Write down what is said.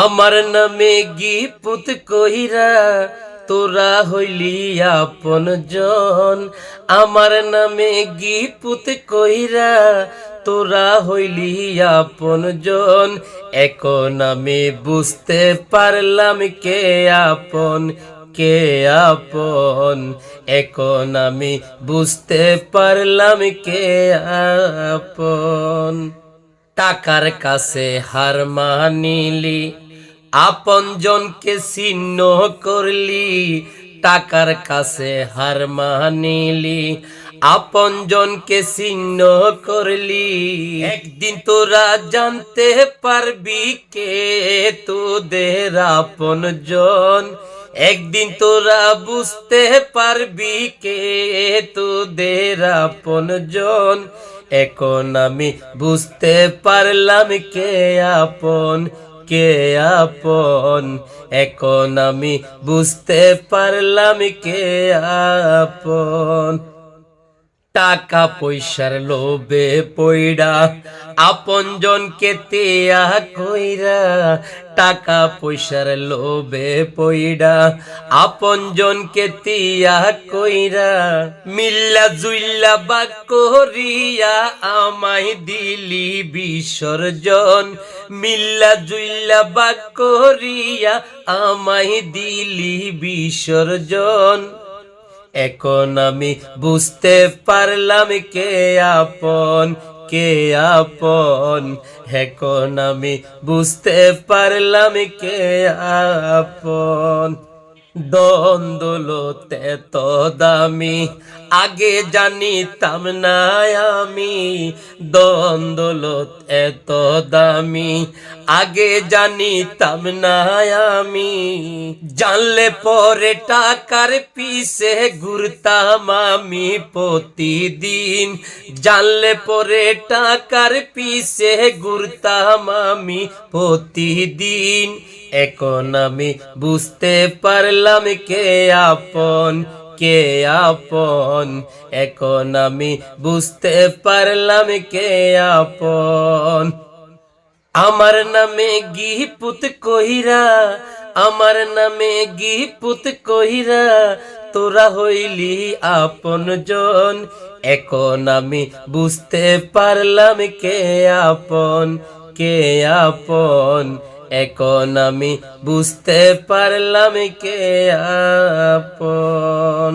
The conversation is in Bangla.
আমার নামে গিপুত কহিরা তোরা হইলি আপন জন। আমার নামে গিপুত কহিরা তোরা হইলি আপন জন। এখন আমি বুঝতে পারলাম কে আপন কে আপন। এখন আমি বুঝতে পারলাম কে আপন। টাকার কাছে হার মানিলি আপন জনকে ছিন্ন করলি, টাকার কাছে হার মানিলি। আপন জনকে ছিন্ন করলি, একদিন তোরা জানতে পারবি কে তোদের আপন জন। একদিন তোরা বুঝতে পারবি কে তোদের আপন জন। এখন আমি বুঝতে পারলাম কে আপন। কে আপন? এখন আমি বুঝতে পারলাম কে আপন। টাকা পয়সার লোভে পইড়া। আপন জনকে তেয়া কইরা টাকা পয়সার লোভে পইড়া। আপন জনকে তিয়া কইরা মিল্লা জুইল্লা বা করিয়া আমায় দিলি বিসর্জন। মিল্লা জুইল্লা বা করিয়া আমায় দিলি বিসর্জন। এখন আমি বুঝতে পারলাম কে আপন কে আপন। এখন আমি বুঝতে পারলাম কে আপন। দ্বন্দ্বলতে তো দামি। আগে জানিতাম না আমি দ্বন্দ্বলত এত দামি। আগে জানিতাম না আমি, জানলে পরে টাকার পিছে ঘুরতাম আমি প্রতিদিন। জানলে পরে টাকার পিছে ঘুরতাম আমি প্রতিদিন। এখন আমি বুঝতে পারলাম কে আপন? কে আপন? এখন আমি বুঝতে পারলাম, কে আপন? আমার নামে গিপুত কহিরা, আমার নামে গিপুত কহিরা, তোরা হইলি আপন জন। এখন আমি বুঝতে পারলাম, কে আপন? কে আপন? এখন আমি বুঝতে পারলাম কে আপন।